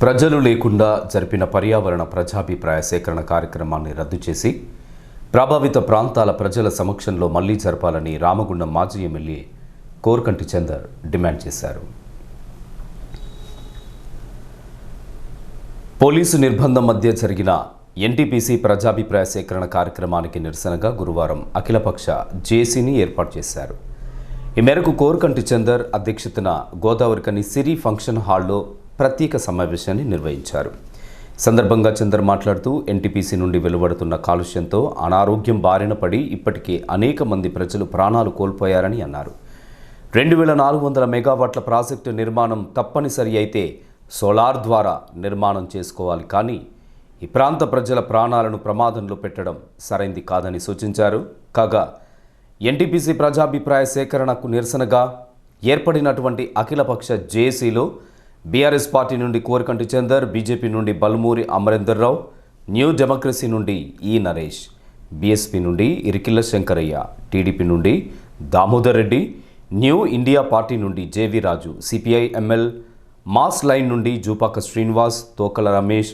ప్రజలు లేకుండా జరిపిన పర్యావరణ ప్రజాభిప్రాయ సేకరణ కార్యక్రమాన్ని రద్దు చేసి ప్రభావిత ప్రాంతాల ప్రజల సమక్షంలో మళ్ళీ జరపాలని రామగుండం మాజీ ఎమ్మెల్యే కోరకంటి చందర్ డిమాండ్ చేశారు. పోలీసు నిర్బంధం మధ్య జరిగిన ఎన్టీపీసీ ప్రజాభిప్రాయ సేకరణ కార్యక్రమానికి నిరసనగా గురువారం అఖిలపక్ష జేసీని ఏర్పాటు చేశారు. ఈ మేరకు కోరకంటి చందర్ అధ్యక్షతన గోదావరికని సిరి ఫంక్షన్ హాల్లో ప్రత్యేక సమావేశాన్ని నిర్వహించారు. సందర్భంగా చందర్ మాట్లాడుతూ ఎన్టీపీసీ నుండి వెలువడుతున్న కాలుష్యంతో అనారోగ్యం బారిన పడి ఇప్పటికే అనేక మంది ప్రజలు ప్రాణాలు కోల్పోయారని అన్నారు. రెండు వేల నాలుగు వందల మెగావాట్ల ప్రాజెక్టు నిర్మాణం తప్పనిసరి అయితే సోలార్ ద్వారా నిర్మాణం చేసుకోవాలి కానీ ఈ ప్రాంత ప్రజల ప్రాణాలను ప్రమాదంలో పెట్టడం సరైంది కాదని సూచించారు. కాగా ఎన్టీపీసీ ప్రజాభిప్రాయ సేకరణకు నిరసనగా ఏర్పడినటువంటి అఖిలపక్ష జేఏసీలో బీఆర్ఎస్ పార్టీ నుండి కోరికంటి చందర్ బీజేపీ నుండి బల్మూరి అమరేందర్ రావు న్యూ డెమోక్రసీ నుండి ఈ నరేష్ బీఎస్పీ నుండి ఇరికిల్ల శంకరయ్య టీడీపీ నుండి Damodar Reddy new India party నుండి J V Raju CPI ML mass line నుండి జూపాక శ్రీనివాస్ తోకల రమేష్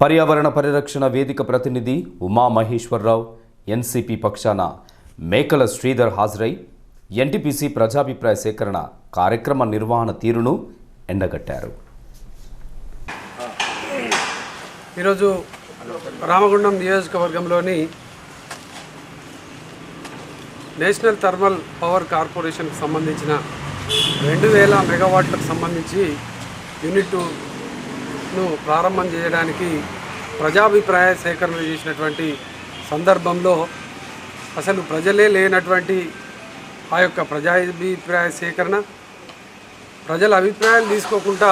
పర్యావరణ పరిరక్షణ వేదిక ప్రతినిధి ఉమా మహేశ్వరరావు ఎన్సిపి పక్షాన మేకల శ్రీధర్ హాజరై ఎన్టీపీసీ ప్రజాభిప్రాయ సేకరణ కార్యక్రమ నిర్వహణ తీరును ఎండగట్టారు. ఈరోజు రామగుండం నియోజకవర్గంలోని నేషనల్ థర్మల్ పవర్ కార్పొరేషన్కి సంబంధించిన రెండు వేల మెగావాట్లకు సంబంధించి యూనిట్ను ప్రారంభం చేయడానికి ప్రజాభిప్రాయ సేకరణ చేసినటువంటి సందర్భంలో అసలు ప్రజలే లేనటువంటి ఆ యొక్క ప్రజాభిప్రాయ సేకరణ ప్రజల అభిప్రాయాలు తీసుకోకుండా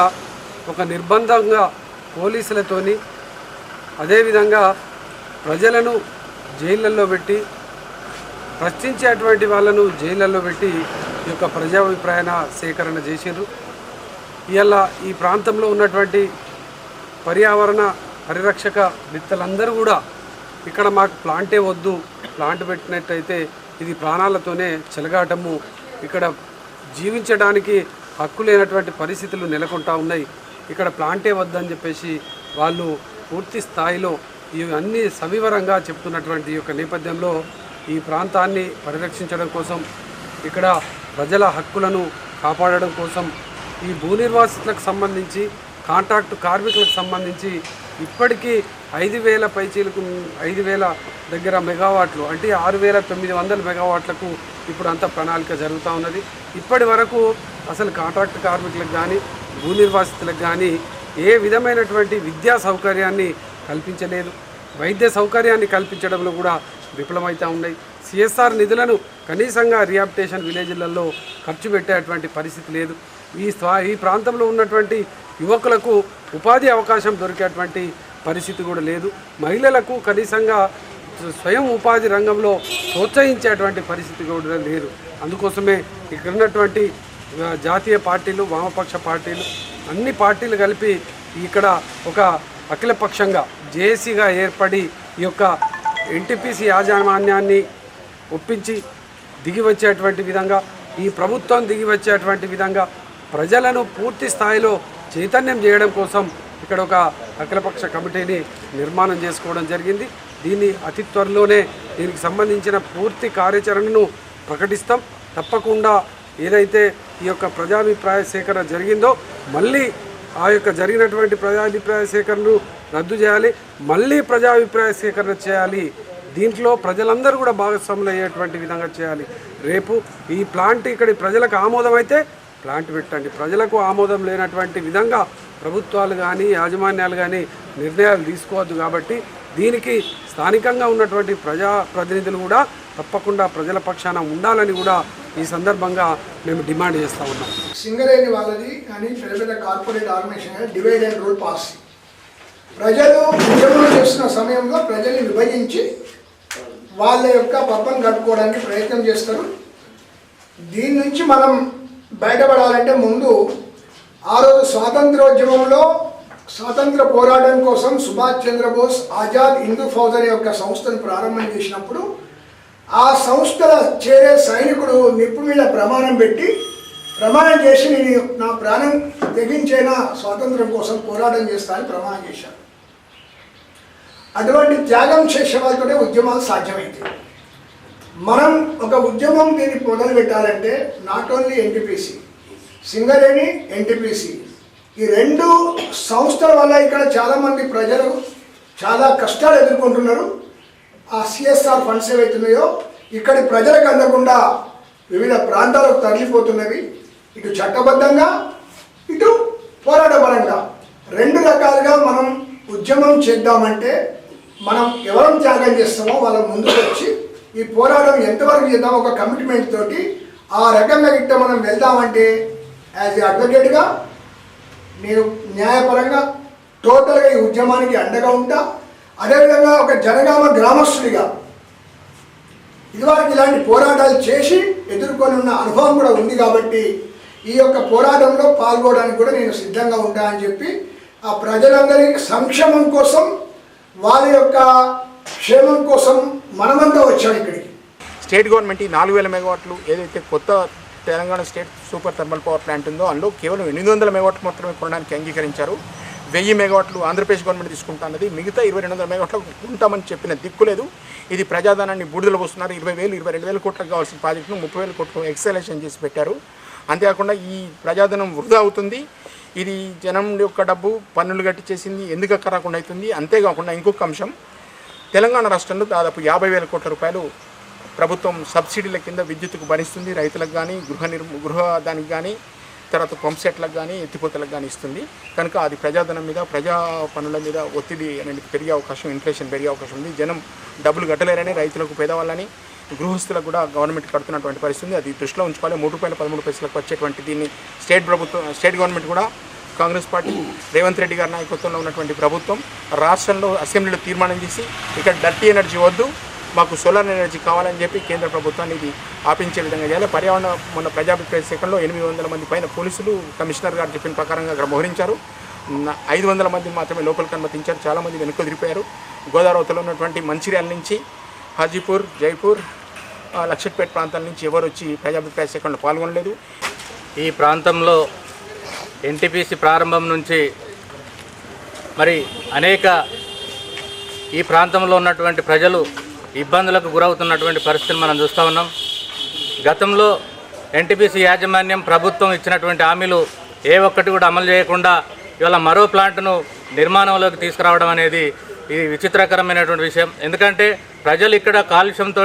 ఒక నిర్బంధంగా పోలీసులతోని అదేవిధంగా ప్రజలను జైళ్ళల్లో పెట్టి ప్రశ్నించేటువంటి వాళ్ళను జైళ్ళల్లో పెట్టి ఈ యొక్క ప్రజాభిప్రాయ సేకరణ చేసిండ్రు. ఇలా ఈ ప్రాంతంలో ఉన్నటువంటి పర్యావరణ పరిరక్షక మిత్తలందరూ కూడా ఇక్కడ మాకు ప్లాంటే వద్దు ప్లాంట్ పెట్టినట్టయితే ఇది ప్రాణాలతోనే చెలగాటము. ఇక్కడ జీవించడానికి హక్కు లేనటువంటి పరిస్థితులు నెలకొంటా ఉన్నాయి. ఇక్కడ ప్లాంటే వద్దని చెప్పేసి వాళ్ళు పూర్తి స్థాయిలో ఇవన్నీ సవివరంగా చెప్తున్నటువంటి ఈ యొక్క నేపథ్యంలో ఈ ప్రాంతాన్ని పరిరక్షించడం కోసం ఇక్కడ ప్రజల హక్కులను కాపాడడం కోసం ఈ భూ నిర్వాసితులకు సంబంధించి కాంట్రాక్టు కార్మికులకు సంబంధించి ఇప్పటికీ ఐదు వేల పైచీలకు ఐదు వేల దగ్గర మెగావాట్లు అంటే ఆరు వేల తొమ్మిది వందల మెగావాట్లకు ఇప్పుడు అంత ప్రణాళిక జరుగుతూ ఉన్నది. ఇప్పటి వరకు అసలు కాంట్రాక్ట్ కార్మికులకు కానీ భూ నిర్వాసితులకు కానీ ఏ విధమైనటువంటి విద్యా సౌకర్యాన్ని కల్పించలేదు. వైద్య సౌకర్యాన్ని కల్పించడంలో కూడా విఫలమవుతూ ఉన్నాయి. సిఎస్ఆర్ నిధులను కనీసంగా రియాప్టేషన్ విలేజ్లలో ఖర్చు పెట్టేటువంటి పరిస్థితి లేదు. ఈ స్వా ఈ ప్రాంతంలో ఉన్నటువంటి యువకులకు ఉపాధి అవకాశం దొరికేటువంటి పరిస్థితి కూడా లేదు. మహిళలకు కనీసంగా స్వయం ఉపాధి రంగంలో ప్రోత్సహించేటువంటి పరిస్థితి కూడా లేదు. అందుకోసమే ఇక్కడ ఉన్నటువంటి జాతీయ పార్టీలు వామపక్ష పార్టీలు అన్ని పార్టీలు కలిపి ఇక్కడ ఒక అఖిలపక్షంగా జేఏసీగా ఏర్పడి ఈ యొక్క ఎన్టీపీసీ యాజమాన్యాన్ని ఒప్పించి దిగి వచ్చేటువంటి విధంగా ఈ ప్రభుత్వం దిగి వచ్చేటువంటి విధంగా ప్రజలను పూర్తి స్థాయిలో చైతన్యం చేయడం కోసం ఇక్కడ ఒక అఖిలపక్ష కమిటీని నిర్మాణం చేసుకోవడం జరిగింది. దీన్ని అతి త్వరలోనే దీనికి సంబంధించిన పూర్తి కార్యాచరణను ప్రకటిస్తాం. తప్పకుండా ఏదైతే ఈ యొక్క ప్రజాభిప్రాయ సేకరణ జరిగిందో మళ్ళీ ఆ యొక్క జరిగినటువంటి ప్రజాభిప్రాయ సేకరణను రద్దు చేయాలి. మళ్ళీ ప్రజాభిప్రాయ సేకరణ చేయాలి. దీంట్లో ప్రజలందరూ కూడా భాగస్వాములు అయ్యేటువంటి విధంగా చేయాలి. రేపు ఈ ప్లాంట్ ఇక్కడ ప్రజలకు ఆమోదం అయితే ప్లాంట్ పెట్టండి. ప్రజలకు ఆమోదం లేనటువంటి విధంగా ప్రభుత్వాలు కానీ యాజమాన్యాలు కానీ నిర్ణయాలు తీసుకోవద్దు కాబట్టి దీనికి స్థానికంగా ఉన్నటువంటి ప్రజా ప్రతినిధులు కూడా తప్పకుండా ప్రజల పక్షాన ఉండాలని కూడా ఈ సందర్భంగా మేము డిమాండ్ చేస్తూ ఉన్నాం. సింగరేణి వాళ్ళది కానీ పెద్ద పెద్ద corporate organisation divide and rule policy. ప్రజలు ఉద్యమం చేస్తున్న సమయంలో ప్రజల్ని విభజించి వాళ్ళ యొక్క పబ్బం కట్టుకోవడానికి ప్రయత్నం చేస్తారు. దీని నుంచి మనం బయటపడాలంటే ముందు ఆ రోజు స్వాతంత్రోద్యమంలో స్వాతంత్ర పోరాటం కోసం సుభాష్ చంద్రబోస్ ఆజాద్ హిందూ ఫౌజర్ యొక్క సంస్థను ప్రారంభం చేసినప్పుడు ఆ సంస్థల చేరే సైనికుడు నిప్పు మీద ప్రమాణం పెట్టి ప్రమాణం చేసి నేను నా ప్రాణం తెగించేనా స్వాతంత్రం కోసం పోరాటం చేస్తానని ప్రమాణం చేశాను అటువంటి త్యాగం చేసే వాళ్ళతోనే ఉద్యమాలు సాధ్యమైంది మనం ఒక ఉద్యమం దీన్ని మొదలు పెట్టాలంటే not only NTPC Singareni NTPC ఈ రెండు సంస్థల వల్ల ఇక్కడ చాలామంది ప్రజలు చాలా కష్టాలు ఎదుర్కొంటున్నారు. ఆ సిఎస్ఆర్ ఫండ్స్ ఏవైతున్నాయో ఇక్కడి ప్రజలకు అందకుండా వివిధ ప్రాంతాలకు తరలిపోతున్నవి. ఇటు చట్టబద్ధంగా ఇటు పోరాటపరంగా. రెండు రకాలుగా మనం ఉద్యమం చేద్దామంటే మనం ఎవరం త్యాగం చేస్తామో వాళ్ళ ముందుకు వచ్చి ఈ పోరాటం ఎంతవరకు చేద్దాం ఒక కమిట్మెంట్ తోటి ఆ రకంగా ఇట్ట మనం వెళ్దామంటే యాజ్ ఏ అడ్వకేట్గా నేను న్యాయపరంగా టోటల్గా ఈ ఉద్యమానికి అండగా ఉంటా. అదేవిధంగా ఒక జనగామ గ్రామస్తుడిగా ఇదివరకు ఇలాంటి పోరాటాలు చేసి ఎదుర్కొని ఉన్న అనుభవం కూడా ఉంది కాబట్టి ఈ యొక్క పోరాటంలో పాల్గొనడానికి కూడా నేను సిద్ధంగా ఉంటా అని చెప్పి ఆ ప్రజలందరి సంక్షేమం కోసం వాళ్ళ యొక్క క్షేమం కోసం మనమంతా వచ్చాం ఇక్కడికి. స్టేట్ గవర్నమెంట్ ఈ నాలుగు వేల మెగావాట్లు ఏదైతే కొత్త Telangana state super thermal power plant ఉందో అందులో కేవలం ఎనిమిది వందల మెగావాట్లు మాత్రమే కొనడానికి అంగీకరించారు. వెయ్యి మెగావాట్లు ఆంధ్రప్రదేశ్ గవర్నమెంట్ తీసుకుంటున్నది మిగతా ఇరవై రెండు వందల మెగావాట్లు ఉంటామని చెప్పిన దిక్కు లేదు. ఇది ప్రజాధనాన్ని బూడిదలు పోస్తున్నారు. ఇరవై వేలు ఇరవై రెండు వేల కోట్లకు కావాల్సిన ప్రాజెక్టును ముప్పై వేల కోట్లు ఎక్సలేషన్ చేసి పెట్టారు. అంతేకాకుండా ఈ ప్రజాధనం వృధా అవుతుంది. ఇది జనం యొక్క డబ్బు పన్నులు గట్టి చేసింది ఎందుకు అక్కరాకుండా అవుతుంది? అంతేకాకుండా ఇంకొక అంశం. తెలంగాణ రాష్ట్రంలో దాదాపు యాభై వేల కోట్ల రూపాయలు ప్రభుత్వం సబ్సిడీల కింద విద్యుత్తుకు భరిస్తుంది. రైతులకు కానీ గృహ నిర్మ గృహ దానికి కానీ తర్వాత పంప్ సెట్లకు కానీ ఎత్తిపోతలకు కానీ ఇస్తుంది. కనుక అది ప్రజాధనం మీద ప్రజా పనుల మీద ఒత్తిడి అనేది పెరిగే అవకాశం ఇన్ఫ్లేషన్ పెరిగే అవకాశం ఉంది. జనం డబ్బులు కట్టలేరని రైతులకు పేదవాళ్ళని గృహస్థులకు కూడా గవర్నమెంట్ కడుతున్నటువంటి పరిస్థితి అది దృష్టిలో ఉంచుకోవాలి. మూడు రూపాయల పదమూడు పైసలకు వచ్చేటువంటి దీన్ని స్టేట్ ప్రభుత్వం స్టేట్ గవర్నమెంట్ కూడా కాంగ్రెస్ పార్టీ రేవంత్ రెడ్డి గారి నాయకత్వంలో ఉన్నటువంటి ప్రభుత్వం రాష్ట్రంలో అసెంబ్లీలో తీర్మానం చేసి ఇక్కడ డర్టీ ఎనర్జీ వద్దు. మాకు సోలార్ ఎనర్జీ కావాలని చెప్పి కేంద్ర ప్రభుత్వాన్ని ఇది ఆపించే విధంగా చేయాలి. పర్యావరణ మొన్న ప్రజాభిప్రాయ సేకరణలో ఎనిమిది వందల మంది పైన పోలీసులు కమిషనర్ గారు చెప్పిన ప్రకారంగా అక్కడ మోహరించారు. ఐదు వందల మంది మాత్రమే లోపలికి అనుమతించారు. చాలామంది వెనుక తిరిగిపోయారు గోదావరిలో ఉన్నటువంటి మంచిర్యాల నుంచి హాజీపూర్ జైపూర్ ఆ, లక్షట్పేట ప్రాంతాల నుంచి ఎవరు వచ్చి ప్రజాభిప్రాయ సేకరణలో పాల్గొనలేదు. ఈ ప్రాంతంలో ఎన్టీపీసీ ప్రారంభం నుంచి మరి అనేక ఈ ప్రాంతంలో ఉన్నటువంటి ప్రజలు ఇబ్బందులకు గురవుతున్నటువంటి పరిస్థితిని మనం చూస్తూ ఉన్నాం. గతంలో ఎన్టీపీసీ యాజమాన్యం ప్రభుత్వం ఇచ్చినటువంటి హామీలు ఏ ఒక్కటి కూడా అమలు చేయకుండా ఇవాళ మరో ప్లాంట్ను నిర్మాణంలోకి తీసుకురావడం అనేది ఇది విచిత్రకరమైనటువంటి విషయం. ఎందుకంటే ప్రజలు ఇక్కడ కాలుష్యంతో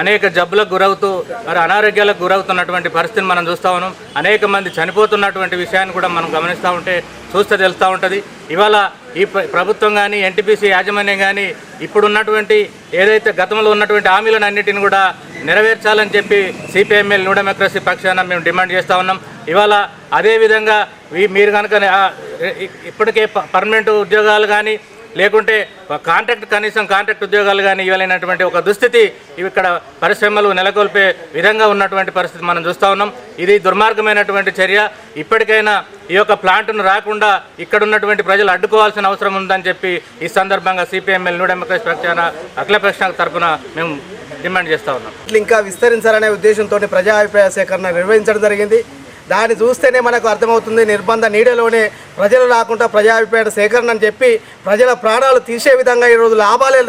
అనేక జబ్బులకు గురవుతూ మరి అనారోగ్యాలకు గురవుతున్నటువంటి పరిస్థితిని మనం చూస్తూ ఉన్నాం. అనేక మంది చనిపోతున్నటువంటి విషయాన్ని కూడా మనం గమనిస్తూ ఉంటే చూస్తే తెలుస్తూ ఉంటుంది. ఇవాళ ఈ ప్రభుత్వం కానీ ఎన్టీపీసీ యాజమాన్యం కానీ ఇప్పుడున్నటువంటి ఏదైతే గతంలో ఉన్నటువంటి హామీలను అన్నిటిని కూడా నెరవేర్చాలని చెప్పి సిపిఎంఎల్ న్యూ డెమోక్రసీ పక్షాన మేము డిమాండ్ చేస్తూ ఉన్నాం. ఇవాళ అదేవిధంగా మీరు కనుక ఇప్పటికే పర్మనెంట్ ఉద్యోగాలు కానీ లేకుంటే కాంట్రాక్ట్ కనీసం కాంట్రాక్ట్ ఉద్యోగాలు కానీ ఇవ్వలేనటువంటి ఒక దుస్థితి ఇవి ఇక్కడ పరిశ్రమలు నెలకొల్పే విధంగా ఉన్నటువంటి పరిస్థితి మనం చూస్తూ ఉన్నాం. ఇది దుర్మార్గమైనటువంటి చర్య. ఇప్పటికైనా ఈ యొక్క ప్లాంట్ను రాకుండా ఇక్కడ ఉన్నటువంటి ప్రజలు అడ్డుకోవాల్సిన అవసరం ఉందని చెప్పి ఈ సందర్భంగా సిపిఎంఎల్ న్యూ డెమోక్రసీ పక్షాన అఖిల ప్రశ్న తరఫున మేము డిమాండ్ చేస్తూ ఉన్నాం. ఇట్లా ఇంకా విస్తరించాలనే ఉద్దేశంతో ప్రజా అభిప్రాయ సేకరణ నిర్వహించడం జరిగింది. దాన్ని చూస్తేనే మనకు అర్థమవుతుంది నిర్బంధ నీడలోనే ప్రజలు రాకుండా ప్రజాభిప్రాయ సేకరణ అని చెప్పి ప్రజల ప్రాణాలు తీసే విధంగా ఈరోజు లాభాలే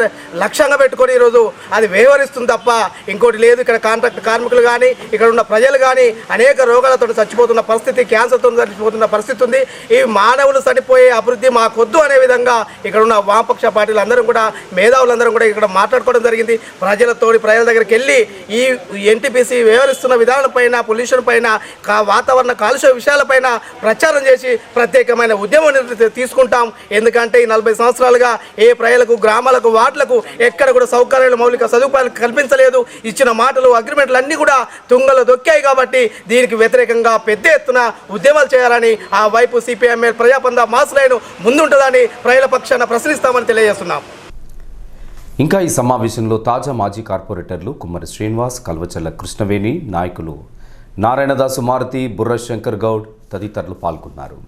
లక్ష్యంగా పెట్టుకొని ఈరోజు అది వ్యవహరిస్తుంది తప్ప ఇంకోటి లేదు. ఇక్కడ కాంట్రాక్ట్ కార్మికులు కానీ ఇక్కడ ఉన్న ప్రజలు కానీ అనేక రోగాలతో చచ్చిపోతున్న పరిస్థితి క్యాన్సర్తో చచ్చిపోతున్న పరిస్థితి ఉంది. ఈ మానవులు చనిపోయే అభివృద్ధి మాకొద్దు అనే విధంగా ఇక్కడ ఉన్న వామపక్ష పార్టీలు అందరం కూడా మేధావులందరం కూడా ఇక్కడ మాట్లాడుకోవడం జరిగింది. ప్రజలతోటి ప్రజల దగ్గరికి వెళ్ళి ఈ ఎన్టీపీసీ వ్యవహరిస్తున్న విధానం పైన పొల్యూషన్ పైన కా వాతావరణ కాలుష్య విషయాలపైన ప్రచారం చేసి ప్రత్యేకమైన ఉద్యమం తీసుకుంటాం. ఎందుకంటే ఈ నలభై సంవత్సరాలుగా ఏ ప్రజలకు గ్రామాలకు వార్డులకు ఎక్కడ కూడా సౌకర్యాలు మౌలిక సదుపాయాలు కల్పించలేదు. ఇచ్చిన మాటలు అగ్రిమెంట్లు అన్నీ కూడా తుంగలు దొక్కాయి కాబట్టి దీనికి వ్యతిరేకంగా పెద్ద ఎత్తున ఉద్యమాలు చేయాలని ఆ వైపు సిపిఎంఎల్ ప్రజాపంద మాసులైన ముందుంటుందని ప్రజల పక్షాన ప్రశ్నిస్తామని తెలియజేస్తున్నాం. ఇంకా ఈ సమావేశంలో తాజా మాజీ కార్పొరేటర్లు కుమ్మరి శ్రీనివాస్ కల్వచల్ల కృష్ణవేణి నాయకులు నారాయణదాసు మారుతి బుర్ర శంకర్ గౌడ్ తదితరులు పాల్గొన్నారు.